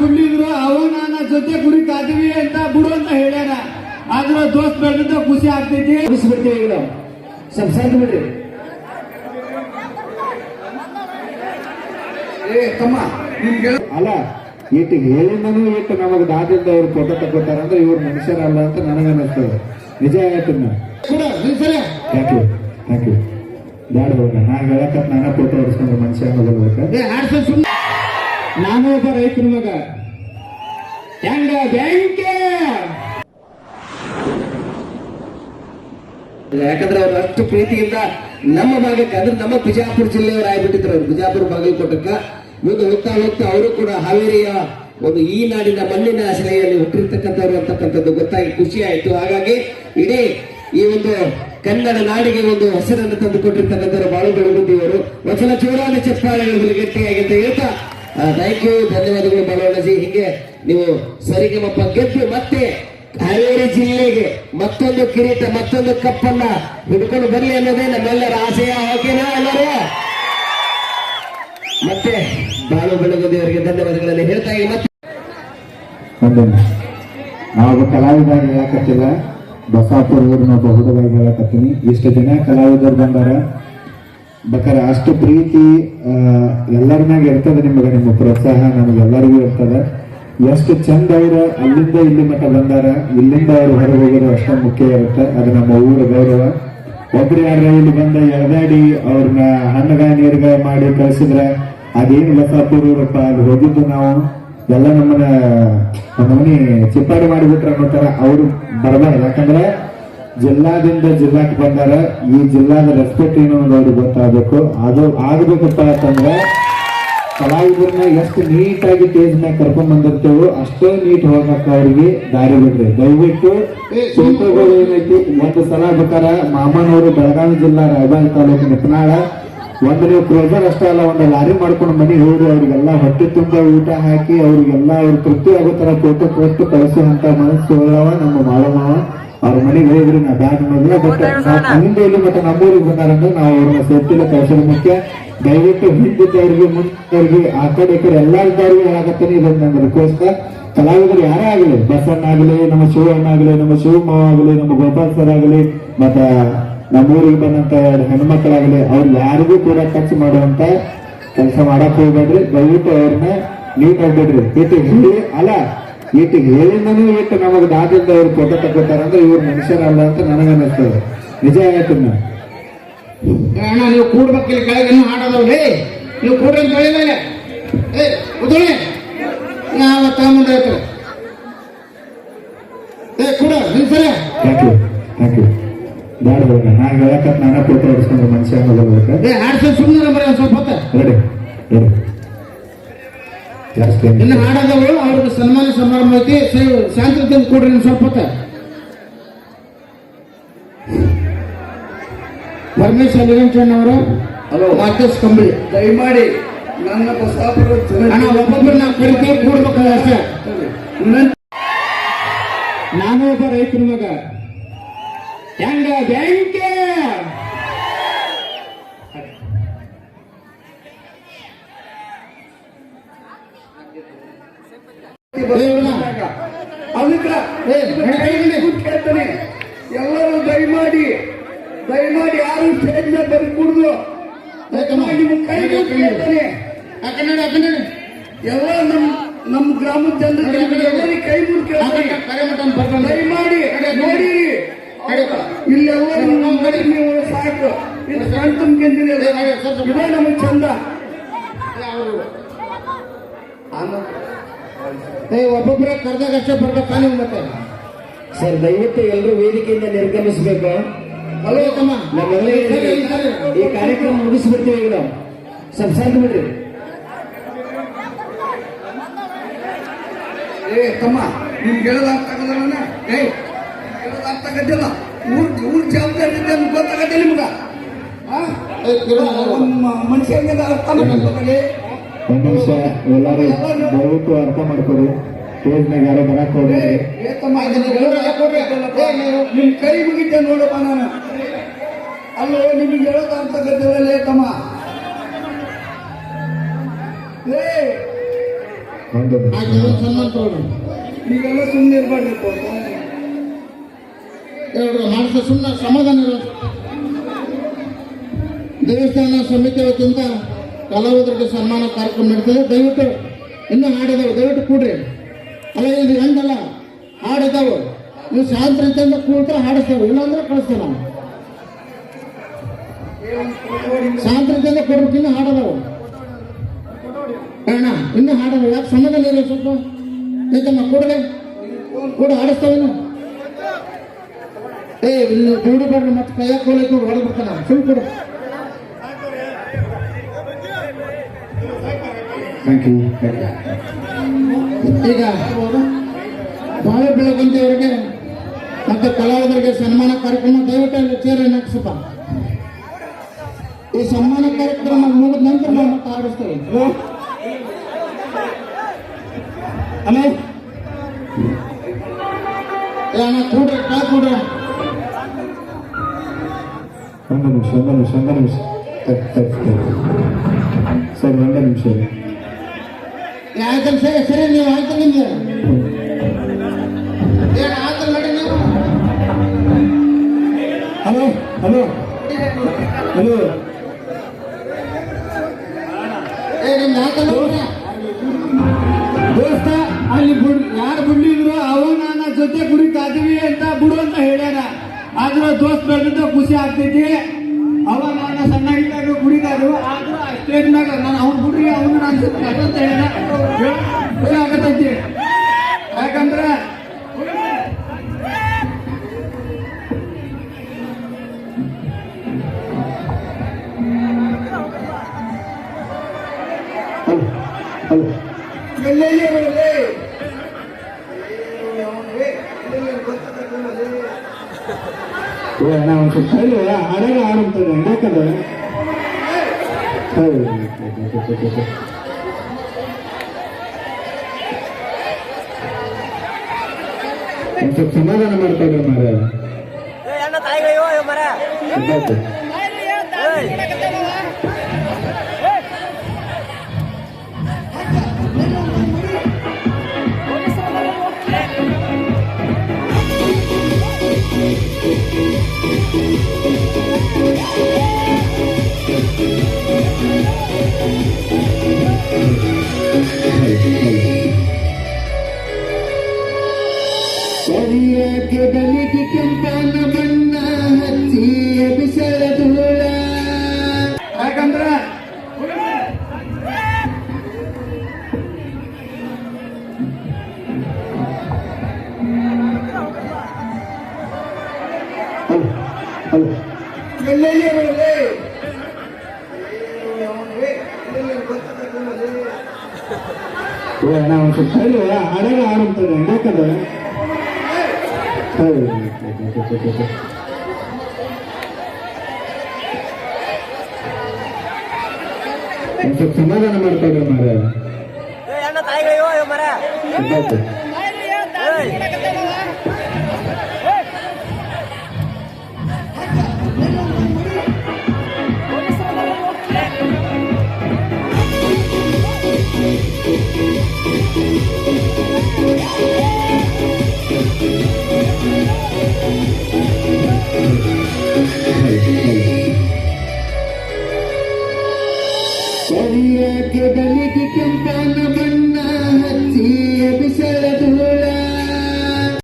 ಬಿಡ್ಲಿದ್ರು ಅವ ನನ್ನ ಜೊತೆ ಗುಡಿ ಕಾದಿವಿ ಅಂತ ಬಿಡು ಅಂತ ಹೇಳ್ಯಾರ ಆದ್ರ ದೋಸ್ತ್ ಬೆಳೆದ ಖುಷಿ ಆಗ್ತೈತಿ. ಬಿಡ್ತೀವಿ ಈಗ ನಾವು. ಸ್ವಲ್ಪ ಶಾಂತ ಬಿಡ್ರಿ. ಏ ತಮ್ಮ ನಿಮ್ಗೆ ಅಲ್ಲ ಇಟ್ಟು ಹೇಳಿಂದನು ಇಟ್ಟು ನಮಗ್ ದಾದಿಂದ ಇವ್ರು ಫೋಟೋ ತಗೋತಾರ ಅಂದ್ರೆ ಇವ್ರು ಮನುಷ್ಯರಲ್ಲ ಅಂತ ನನಗೆ ಅನ್ನಿಸ್ತದೆ ನಿಜ ನಿಲ್ಸಲ. ಥ್ಯಾಂಕ್ ಯು ಥ್ಯಾಂಕ್ ಯು ಬ್ಯಾಡ ನಾನು ನಾ ನಾನು ಫೋಟೋ ಹೊಡಿಸ್ಕೊಂಡ್ರೆ ಮನುಷ್ಯ ಸುಮ್ಮನೆ ನಾನು ಒಬ್ಬ ರೈತರ ಮಗ. ಹೆಂಗ ಬ್ಯಾಂಕೆ? ಯಾಕಂದ್ರೆ ಅವ್ರು ಅಷ್ಟು ಪ್ರೀತಿಯಿಂದ ನಮ್ಮ ಭಾಗಕ್ಕೆ ಅಂದ್ರೆ ನಮ್ಮ ಬಿಜಾಪುರ ಜಿಲ್ಲೆಯವರು ಆಗ್ಬಿಟ್ಟಿದ್ರು ಅವ್ರು. ಬಿಜಾಪುರ ಬಾಗಲಕೋಟಕ್ಕ. ಮುಂದೆ ಹೋಗ್ತಾ ಹೋಗ್ತಾ ಅವರು ಕೂಡ ಹಾವೇರಿಯ ಒಂದು ಈ ನಾಡಿನ ಮಣ್ಣಿನ ಆಶ್ರಯಲ್ಲಿ ಹುಟ್ಟಿರ್ತಕ್ಕಂಥವ್ರು ಅಂತಕ್ಕಂಥದ್ದು ಗೊತ್ತಾಗಿ ಖುಷಿ ಆಯ್ತು. ಹಾಗಾಗಿ ಇಡೀ ಈ ಒಂದು ಕನ್ನಡ ನಾಡಿಗೆ ಒಂದು ಹೆಸರನ್ನು ತಂದು ಕೊಟ್ಟಿರ್ತಕ್ಕಂಥವ್ರು ಬಾಳು ಬೆಳಗುದ್ದಿಯವರು ವಚನ ಚೂರಾದ ಚಪ್ಪಾಳೆಗಳು ಗಟ್ಟಿಯಾಗಿ ಅಂತ ಹೇಳ್ತಾ ಥ್ಯಾಂಕ್ ಯು ಧನ್ಯವಾದಗಳು ಬಾಳವಣ್ಣಜಿ ಹಿಂಗೆ ನೀವು ಸರಿಗಮಪ್ಪ ಗೆದ್ದು ಮತ್ತೆ ಹಾವೇರಿ ಜಿಲ್ಲೆಗೆ ಮತ್ತೊಂದು ಕಿರೀಟ, ಮತ್ತೊಂದು ಕಪ್ಪನ್ನ ಹಿಡ್ಕೊಂಡು ಬರಲಿ ಅನ್ನೋದೇ ನಮ್ಮೆಲ್ಲರ ಆಶಯ ಓಕೆನಾ ಎಲ್ಲರೂ? ಮತ್ತೆ ಬಾಳು ಬೆಳಗುದಿಯವರಿಗೆ ಧನ್ಯವಾದಗಳನ್ನು ಹೇಳ್ತಾ ಇದ್ದೀನಿ. ಮತ್ತೆ ನಾವು ಕಲಾವಿದ ಹೇಳಕತ್ತಿಲ್ಲ. ಬಸಾಪುರ ಊರಿನ ಬಹುಡವಾಗಿ ಹೇಳಕತ್ತೀನಿ. ಇಷ್ಟು ಜನ ಕಲಾವಿದರು ಬಂದಾರ. ಬೇಕಾರೆ ಅಷ್ಟು ಪ್ರೀತಿ ಎಲ್ಲರ ಮ್ಯಾಗ ಇರ್ತದೆ ನಿಮಗೆ, ನಿಮ್ಮ ಪ್ರೋತ್ಸಾಹ ನಮಗೆಲ್ಲರಿಗೂ ಇರ್ತದೆ. ಎಷ್ಟು ಚಂದ ಅವರು ಅಲ್ಲಿಂದ ಇಲ್ಲಿ ಮಟ್ಟ ಬಂದಾರ, ಇಲ್ಲಿಂದ ಅವರು ಹೊರಗೆ ಹೋಗೋದು ಅಷ್ಟೇ ಮುಖ್ಯ ಇರುತ್ತೆ. ಅದು ನಮ್ಮ ಊರ ಗೌರವ. ಒಬ್ರು ಯಾರ ಇಲ್ಲಿ ಬಂದ ಎಳೆದಾಡಿ ಅವ್ರನ್ನ ಹಣ್ಣಗ ಮಾಡಿ ಕಳಿಸಿದ್ರೆ ಅದೇನು ಲಸಾಪುರಪ್ಪ ಅದು ಹೋಗಿದ್ದು ನಾವು, ಎಲ್ಲ ನಮ್ಮನ್ನ ನಮ್ಮನಿ ಚಿಪ್ಪಾಡಿ ಮಾಡಿಬಿಟ್ರೆ ಅನ್ನೋ ಅವರು ಬರಬಾರ್ದು. ಯಾಕಂದ್ರೆ ಜಿಲ್ಲಾದಿಂದ ಜಿಲ್ಲಾಕ್ ಬಂದಾರ. ಈ ಜಿಲ್ಲಾದ ರೆಸ್ಪೆಕ್ಟ್ ಏನು ಅನ್ನೋದು ಗೊತ್ತಾಗಬೇಕು. ಅದು ಆಗ್ಬೇಕಪ್ಪ ಅಂತಂದ್ರೆ ಕಲಾವಿದರನ್ನ ಎಷ್ಟು ನೀಟಾಗಿ ಸ್ಟೇಜ್ ಮ್ಯಾಗ ಕರ್ಕೊಂಡ್ ಬಂದಿರ್ತೇವೋ ಅಷ್ಟೇ ನೀಟ್ ಹೋಗಕ್ಕ ಅವ್ರಿಗೆ ದಾರಿ ಬಿಡ್ರಿ. ದಯವಿಟ್ಟು ಫೋಟೋಗಳು ಏನೈತಿ? ಒಂದು ಸಲ ಬೇಕಾರ ಮಾಮನವರು ಬೆಳಗಾವಿ ಜಿಲ್ಲಾ ರಾಯಬಾಗ ತಾಲೂಕು ನಿಪನಾಳ. ಒಂದು ನೀವು ಕ್ರೋಸರ್ ಅಷ್ಟೇ ಅಲ್ಲ ಒಂದು ಲಾರಿ ಮಾಡ್ಕೊಂಡು ಮನೆ ಹೋದ್ರು ಅವ್ರಿಗೆಲ್ಲ ಹೊಟ್ಟೆ ತುಂಬ ಊಟ ಹಾಕಿ ಅವ್ರಿಗೆಲ್ಲ ಅವ್ರ ತೃಪ್ತಿ ಆಗೋ ತರ ಫೋಟೋ ಕೊಟ್ಟು ಕಳಿಸುವಂತ ಮನಸ್ಸು ನಮ್ಮ ಮಾಳಮಾವ ಅವ್ರ ಮನೆಗೆ ಹೋಗ್ರಿ ನಾ ಬ್ಯಾಗ್ ನೋಡಿದ್ರೆ ಬಟ್ ಅಲ್ಲಿಂದ ಇಲ್ಲಿ ಮತ್ತೆ ನಮ್ಮೂರಿಗೆ ಬಂದಾರಂದ್ರೆ ನಾವು ಅವ್ರನ್ನ ಸೇರ್ತಿಲ್ಲ ಕಳ್ಸೋದು ಮುಖ್ಯ. ದಯವಿಟ್ಟು ಹಿಂದಿದ್ದವ್ರಿಗೆ ಮುಂದವ್ರಿಗೆ ಆ ಕಡೆ ಈ ಕಡೆ ಎಲ್ಲಾರ್ದವ್ರಿಗೆ ಹೇಳಕತ್ತೀನಿ. ಇದೊಂದು ನನ್ನ ರಿಕ್ವೆಸ್ಟ್ ಕಲಾವಿದರು ಯಾರೇ ಆಗಲಿ ಬಸಣ್ಣ ಆಗಲಿ ನಮ್ಮ ಶಿವಣ್ಣ ಆಗಲಿ ನಮ್ಮ ಶಿವಮಾವ ಆಗಲಿ ನಮ್ಮ ಗೋಪಾಲ್ ಸರ್ ಆಗಲಿ ಮತ್ತ ನಮ್ಮೂರಿಗೆ ಬಂದಂತ ಎರಡು ಹೆಣ್ಮಕ್ಳಾಗಲಿ ಅವ್ರು ಯಾರಿಗೂ ಕೂಡ ಖರ್ಚು ಮಾಡುವಂತ ಕೆಲಸ ಮಾಡಕ್ ಹೋಗ್ಬೇಡ್ರಿ. ದಯವಿಟ್ಟು ಅವ್ರನ್ನ ನೀಟ್ ಆಗ್ಬೇಡ್ರಿ. ಹೇಳಿ ಅಲ್ಲ ಇಟ್ಟು ಹೇಳಿಂದನೂ ಇಟ್ಟು ನಮಗ್ ದಾದಿಂದ ಇವ್ರು ಫೋಟೋ ತಗೋತಾರ ಅಂದ್ರೆ ಇವ್ರು ಮನುಷ್ಯರಲ್ಲ ಅಂತ ನನಗೆ ಅನ್ನಿಸ್ತದೆ ನಿಜ ಆಯ್ತು ನೀವು ಅಣ್ಣ ನೀವು ಕೂಡ್ಬೇಕಿಲ್ಲ ಕೆಳಗೆ ಇನ್ನೂ ಹಾಡೋದವ್ರಿ ನೀವು ಕೂಡ್ರಿ ಅಂತ ಹೇಳಿಲ್ಲ ಏ ಉದಳಿ ಯಾವ ತಗೊಂಡ್ ಏ ಕೂಡ ನಿಲ್ಸಲ ಥ್ಯಾಂಕ್ ಯು ಥ್ಯಾಂಕ್ ಯು ಬ್ಯಾಡ ಹೋಗ ನಾ ಹೇಳಕ್ಕೆ ನಾನ ಫೋಟೋ ಹೊಡ್ಸ್ಕೊಂಡ್ರೆ ಮನುಷ್ಯ ಸುಮ್ಮನೆ ಬರೀ ಸ್ವಲ್ಪ ಹೊತ್ತ. ರೆಡಿ ರೆಡಿ ಜಾಸ್ತಿ ಇನ್ನು ಹಾಡದವರು ಅವ್ರಿಗೆ ಸನ್ಮಾನ ಸಮಾರಂಭ ಐತಿ. ಸೇ- ಶಾಂತಿಯಿಂದ ಕೂಡ್ರಿ ಸ್ವಲ್ಪ ಹೊತ್ತ. ಪರಮೇಶ್ವರ್ ನಿರಂಜನ್ ಅವರು ಹಲೋ. ಮಾರ್ಕಸ್ ಕಂಬಳಿ. ದಯಮಾಡಿ ನನ್ನ ಬಸಾಪುರ ಅಣ್ಣ ಒಬ್ಬೊಬ್ಬರು ನಾವು ಕರಿತೀವಿ ಕೂಡ್ಬೇಕು ಅಷ್ಟೇ. ನಾನು ಒಬ್ಬ ರೈತರ ಮಗ. ಹೆಂಗ ಬ್ಯಾಂಕೆ ಕೇಳ್ತಾನೆ ಎಲ್ಲರೂ ದಯಮಾಡಿ ದಯಮಾಡಿ ಯಾರು ಸ್ಟೇಜ್ ಮೇಲೆ ಬರೀ ಕುಡಿದು ಕೇಳ್ತಾನೆ ಎಲ್ಲ ನಮ್ಮ ನಮ್ಮ ಗ್ರಾಮದ ಜನರಿಗೆ ಕೈ ಮಾಡಿ ದಯಮಾಡಿ ನೋಡಿ ಇಲ್ಲೆಲ್ಲರೂ ನಮ್ಮ ಕಡೆ ನೀವು ಸಾಕು. ಇದು ಸಣ್ಣ ತುಂಬಿಕೊಂಡಿರಿ ಇದೇ ನಮಗೆ ಚಂದ. ಏ ಒಬ್ಬೊಬ್ಬರೇ ಕರ್ದಾಗ ಅಷ್ಟೇ ಬರ್ಬೇಕಾ ನೀವು ಮತ್ತೆ ಸರ್ ದಯವಿಟ್ಟು ಎಲ್ಲರೂ ವೇದಿಕೆಯಿಂದ ನಿರ್ಗಮಿಸಬೇಕು. ಹಲೋ ತಮ್ಮ. ಈ ಕಾರ್ಯಕ್ರಮ ಮುಗಿಸ್ಬಿಡ್ತೀವಿ ಈಗ ನಾವು. ಸ್ವಲ್ಪ ಶಾಂತ ಬಿಡ್ರಿ. ಏ ತಮ್ಮ ನಿಮ್ಗೆ ಹೇಳೋದು ಅರ್ಥ ಆಗಲ್ಲ ಏ ಹೇಳೋದು ಅರ್ಥ ಆಗತ್ತಿಲ್ಲ ಊರ್ ಊರ್ ಜವಾಬ್ದಾರಿ ಇದೆ ಗೊತ್ತಾಗತ್ತೆ ನಿಮ್ಗ. ಮನುಷ್ಯನಿಗೆ ಅರ್ಥ ಮಾಡ್ಕೊಬೇಕಲ್ಲಿ ನಿಮಿಷ ಎಲ್ಲರೂ ದಯವಿಟ್ಟು ಅರ್ಥ ಮಾಡ್ಕೊಡಿ ಸ್ಟೇಜ್ ಮ್ಯಾಗ ಯಾರೋ ಬರಕ್ ಹೋಗ್ಬೇಕಲ್ಲಪ್ಪ? ನಿಮ್ ಕೈ ಮುಗಿದ್ದೆ ನೋಡಪ್ಪ ನಾನು ಅಲ್ಲೋ ನಿಮಗೆ ಹೇಳೋದು ಅಂತ ಆಗತ್ತಿಲ್ಲ ಲೇ ತಮ್ಮ ತಗೊಳ್ರಿ ಸುಮ್ಮನೆ ಇರ್ಬಾರ್ದು ಮಾಡಿಸ ಸುಮ್ಮನೆ ಸಮಾಧಾನ ಇರೋದು ದೇವಸ್ಥಾನ ಸಮಿತಿ ವತಿಯಿಂದ ಕಲಾವಿದರಿಗೆ ಸನ್ಮಾನ ಕಾರ್ಯಕ್ರಮ ನಡೀತದೆ. ದಯವಿಟ್ಟು ಇನ್ನೂ ಹಾಡಿದಾವೆ. ದಯವಿಟ್ಟು ಕೂಡ್ರಿ. ಅಲ್ಲ, ಇದು ಹೆಂಗಲ್ಲ. ಹಾಡಿದವು. ನೀವು ಶಾಂತ ರೀತಿಯಿಂದ ಕೂತ್ರೆ ಹಾಡಿಸ್ತೇವೆ. ಇಲ್ಲಾಂದ್ರೆ ಕಳಿಸ್ತೇವೆ ನಾವು. ರೀತಿಯಿಂದ ಕೊಡ್ಬೇಕು. ಇನ್ನೂ ಹಾಡದವು. ಅಣ್ಣ, ಇನ್ನೂ ಹಾಡದವು. ಯಾಕೆ ಸಮಾಧಾನ ಇಲ್ಲ ಸ್ವಲ್ಪ? ಆಯ್ತಮ್ಮ ಕೂಡಲೇ ಕೂಡ, ಹಾಡಿಸ್ತೇವೆ ಇನ್ನು. ಏ, ಇಲ್ಲಿ ದುಡ್ಡು ಬರ್ರಿ ಮತ್ತೆ ಕೈಯಾಗ ಕೂಡ ನೋಡಿ ಹೊಡೆದು ಬಿಡ್ತಾನ ಸುಳ್ಳು ಕೊಡು ಥ್ಯಾಂಕ್ ಯು ಈಗ ಬಾಳೆ ಬೆಳಗಂತಿಯವರಿಗೆ ಮತ್ತೆ ಕಲಾವಿದರಿಗೆ ಸನ್ಮಾನ ಕಾರ್ಯಕ್ರಮ ದಯವಿಟ್ಟು ಚೇರ್ ಚೇರ ಈ ಸನ್ಮಾನ ಕಾರ್ಯಕ್ರಮ ಮುಗಿದ ನಂತರ ನಾವು ಹಲೋ ಏ ಅಣ್ಣ ಕಾ ಕೂಡ್ರಿ. ಒಂದು ನಿಮಿಷ ಒಂದು ನಿಮಿಷ ಒಂದು ನಿಮಿಷ. ಸರ್, ಒಂದು ನಿಮಿಷ. ರೀ ಕೆಲಸ ಸರಿ ಸರಿ ನೀವು ಆಯ್ತು ನಿಮ್ಗೆ. ಏನು ಆಯ್ತಲ್ಲ ನೋಡಿ ನೀವು. Hello hello. ಹಲೋ. ಏ ನಿಮ್ದು ಆಯ್ತಲ್ಲ ನೋಡ್ರಿ. ದೋಸ್ತ ಅಲ್ಲಿ ಬುಡ್ ಯಾರು ಬಿಡ್ಲಿದ್ರು ಅವ ನನ್ನ ಜೊತೆ ಕುಡಿತಾದೀವಿ ಅಂತ ಬಿಡು ಅಂತ ಹೇಳ್ಯಾರ ಆದ್ರೆ ದೋಸ್ತ್ ಬೆಳೆದ ಖುಷಿ ಆಗ್ತೈತಿ. ಅವ ನಾನು ಸಣ್ಣಾಗಿದ್ದಾಗ ಕುಡಿತಾರು ಆದ್ರೂ ಸ್ಟೇಜ್ನಾಗ ನಾನು ಅವ್ನು ಬಿಡ್ರಿ ಅವನು ನಾನು ಅಂತ ಹೇಳ್ಯಾರ ಹೇಳ್- ಖುಷಿ ಆಗತೈತಿ ಯಾಕಂದ್ರೆ ಹಲೋ ಹಲೋ ಎಲ್ಲೆಲ್ಲಿ ಬರಲಿ ಏ ಅಣ್ಣ ಒಂದು ಸ್ವಲ್ಪ ಹೇಳಿ ಹಾಡಾಗ ಆಡಂತದೆ ಹೆಂಗಾಕದ ಹೌದು ಒಂದು ಸ್ವಲ್ಪ ಸಮಾಧಾನ ಮಾಡ್ಕೊಂಡ್ರೆ ಮಾರ ಅಣ್ಣ ಒಂದು ಸ್ವಲ್ಪ ಹೇಳಿ ಆಡಂತದೆ ಹೆಂಗಾಕದ ಹೌದು ಒಂದು ಸ್ವಲ್ಪ ಸಮಾಧಾನ ಮಾಡ್ಕೊಂಡ್ರೆ ಮಾರ ಅಣ್ಣ ತಾಯಿಗಳು ಮರ